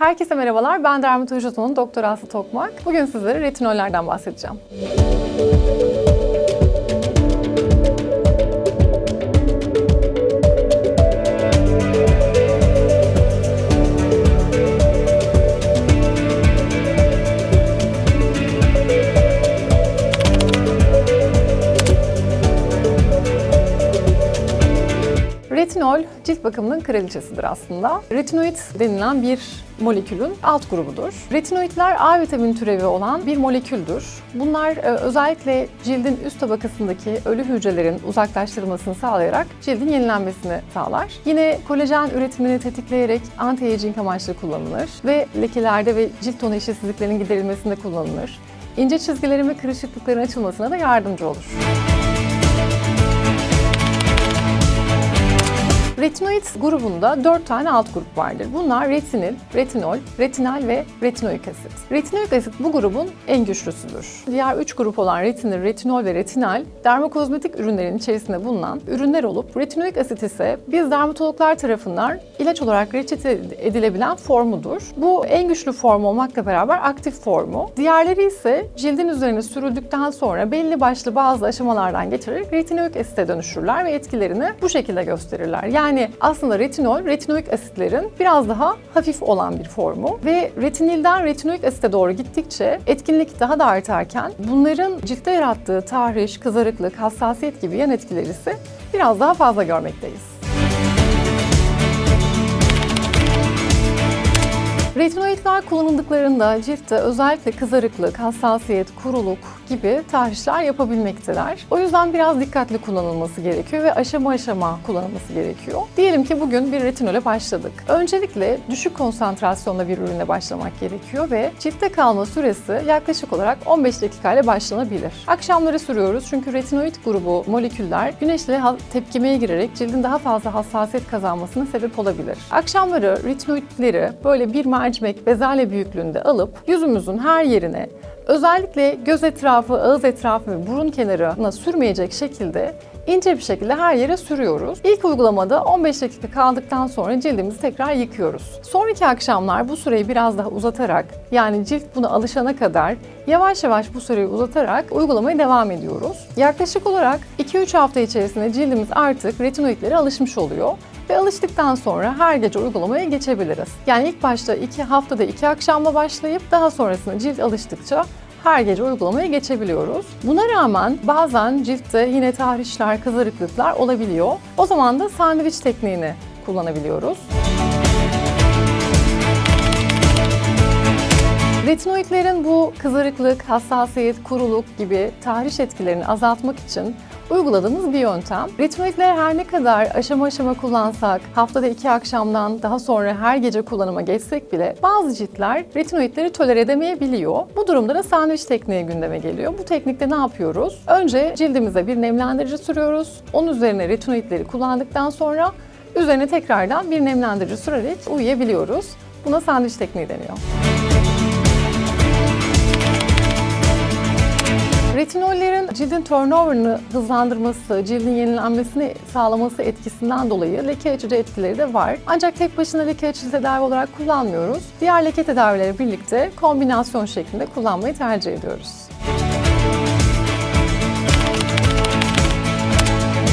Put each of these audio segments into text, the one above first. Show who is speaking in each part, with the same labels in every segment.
Speaker 1: Herkese merhabalar. Ben dermatoloji uzmanı Doktor Aslı Tokmak. Bugün sizlere retinollerden bahsedeceğim. Retinol cilt bakımının kraliçesidir aslında. Retinoid denilen bir molekülün alt grubudur. Retinoidler A vitamini türevi olan bir moleküldür. Bunlar e, özellikle cildin üst tabakasındaki ölü hücrelerin uzaklaştırılmasını sağlayarak cildin yenilenmesini sağlar. Yine kolajen üretimini tetikleyerek anti-aging amaçlı kullanılır ve lekelerde ve cilt tonu eşitsizliklerinin giderilmesinde kullanılır. İnce çizgilerin ve kırışıklıkların açılmasına da yardımcı olur. Retinoid grubunda 4 tane alt grup vardır. Bunlar retinil, retinol, retinal ve retinoik asit. Retinoik asit bu grubun en güçlüsüdür. Diğer 3 grup olan retinil, retinol ve retinal dermokozmetik ürünlerin içerisinde bulunan ürünler olup retinoik asit ise biz dermatologlar tarafından ilaç olarak reçete edilebilen formudur. Bu en güçlü form olmakla beraber aktif formu. Diğerleri ise cildin üzerine sürüldükten sonra belli başlı bazı aşamalardan geçerek retinoik asite dönüşürler ve etkilerini bu şekilde gösterirler. Yani aslında retinol, retinoik asitlerin biraz daha hafif olan bir formu ve retinilden retinoik asite doğru gittikçe etkinlik daha da artarken bunların ciltte yarattığı tahriş, kızarıklık, hassasiyet gibi yan etkileri ise biraz daha fazla görmekteyiz. Retinoidler kullanıldıklarında ciltte özellikle kızarıklık, hassasiyet, kuruluk gibi tahrişler yapabilmekteler. O yüzden biraz dikkatli kullanılması gerekiyor ve aşama aşama kullanılması gerekiyor. Diyelim ki bugün bir retinole başladık. Öncelikle düşük konsantrasyonda bir ürüne başlamak gerekiyor ve ciltte kalma süresi yaklaşık olarak 15 dakika ile başlanabilir. Akşamları sürüyoruz çünkü retinoid grubu moleküller güneşle tepkimeye girerek cildin daha fazla hassasiyet kazanmasına sebep olabilir. Akşamları retinoidleri böyle bir mercimek bezelye büyüklüğünde alıp yüzümüzün her yerine özellikle göz etrafı, ağız etrafı ve burun kenarına sürmeyecek şekilde ince bir şekilde her yere sürüyoruz. İlk uygulamada 15 dakika kaldıktan sonra cildimizi tekrar yıkıyoruz. Sonraki akşamlar bu süreyi biraz daha uzatarak yani cilt buna alışana kadar yavaş yavaş bu süreyi uzatarak uygulamaya devam ediyoruz. Yaklaşık olarak 2-3 hafta içerisinde cildimiz artık retinoidlere alışmış oluyor ve alıştıktan sonra her gece uygulamaya geçebiliriz. Yani ilk başta iki haftada iki akşamla başlayıp daha sonrasında cilt alıştıkça her gece uygulamaya geçebiliyoruz. Buna rağmen bazen ciltte yine tahrişler, kızarıklıklar olabiliyor. O zaman da sandviç tekniğini kullanabiliyoruz. Retinoidlerin bu kızarıklık, hassasiyet, kuruluk gibi tahriş etkilerini azaltmak için uyguladığımız bir yöntem. Retinoidleri her ne kadar aşama aşama kullansak, haftada iki akşamdan daha sonra her gece kullanıma geçsek bile bazı ciltler retinoidleri tolere edemeyebiliyor. Bu durumda da sandviç tekniği gündeme geliyor. Bu teknikte ne yapıyoruz? Önce cildimize bir nemlendirici sürüyoruz. Onun üzerine retinoidleri kullandıktan sonra üzerine tekrardan bir nemlendirici sürerek uyuyabiliyoruz. Buna sandviç tekniği deniyor. Retinollerin cildin turnover'ını hızlandırması, cildin yenilenmesini sağlaması etkisinden dolayı leke açıcı etkileri de var. Ancak tek başına leke açıcı tedavi olarak kullanmıyoruz. Diğer leke tedavileri birlikte kombinasyon şeklinde kullanmayı tercih ediyoruz.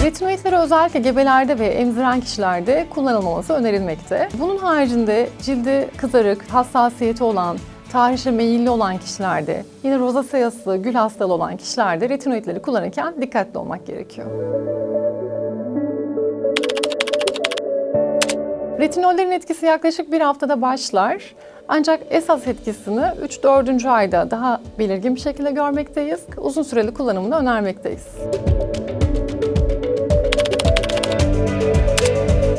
Speaker 1: Retinoidleri özellikle gebelerde ve emziren kişilerde kullanılmaması önerilmekte. Bunun haricinde cildi kızarık, hassasiyeti olan, tahrişe meyilli olan kişilerde, yine rozaseyası, gül hastalığı olan kişilerde retinoidleri kullanırken dikkatli olmak gerekiyor. Retinollerin etkisi yaklaşık bir haftada başlar. Ancak esas etkisini 3-4. ayda daha belirgin bir şekilde görmekteyiz. Uzun süreli kullanımını önermekteyiz.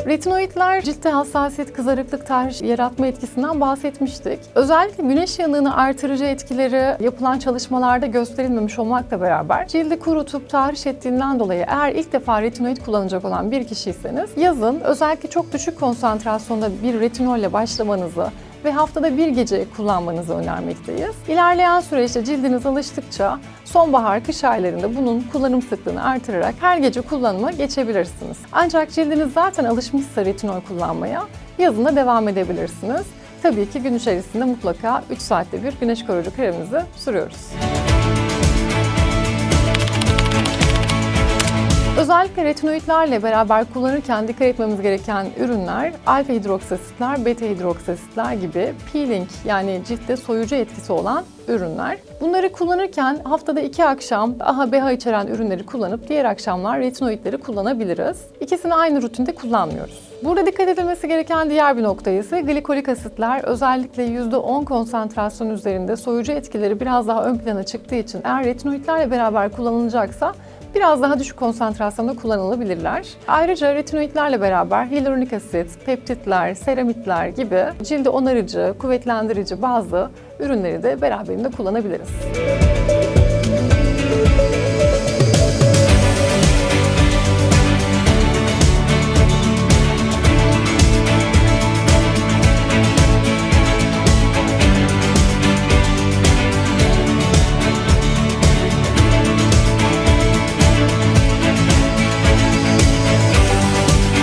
Speaker 1: Retinoidler ciltte hassasiyet, kızarıklık, tahriş yaratma etkisinden bahsetmiştik. Özellikle güneş yanığını artırıcı etkileri yapılan çalışmalarda gösterilmemiş olmakla beraber cildi kurutup tahriş ettiğinden dolayı eğer ilk defa retinoid kullanacak olan bir kişiyseniz yazın özellikle çok düşük konsantrasyonda bir retinolle başlamanızı ve haftada bir gece kullanmanızı önermekteyiz. İlerleyen süreçte cildiniz alıştıkça sonbahar, kış aylarında bunun kullanım sıklığını artırarak her gece kullanıma geçebilirsiniz. Ancak cildiniz zaten alışmışsa retinol kullanmaya yazın da devam edebilirsiniz. tabii ki gün içerisinde mutlaka 3 saatte bir güneş koruyucu kremimizi sürüyoruz. Özellikle retinoidlerle beraber kullanırken dikkat etmemiz gereken ürünler alfa hidroksasitler, beta hidroksasitler gibi peeling yani ciltte soyucu etkisi olan ürünler. Bunları kullanırken haftada iki akşam AHA, BHA içeren ürünleri kullanıp diğer akşamlar retinoidleri kullanabiliriz. İkisini aynı rutinde kullanmıyoruz. Burada dikkat edilmesi gereken diğer bir nokta ise glikolik asitler özellikle %10 konsantrasyon üzerinde soyucu etkileri biraz daha ön plana çıktığı için eğer retinoidlerle beraber kullanılacaksa biraz daha düşük konsantrasyonda kullanılabilirler. Ayrıca retinoidlerle beraber hyaluronik asit, peptitler, seramitler gibi cildi onarıcı, kuvvetlendirici bazı ürünleri de beraberinde kullanabiliriz. Müzik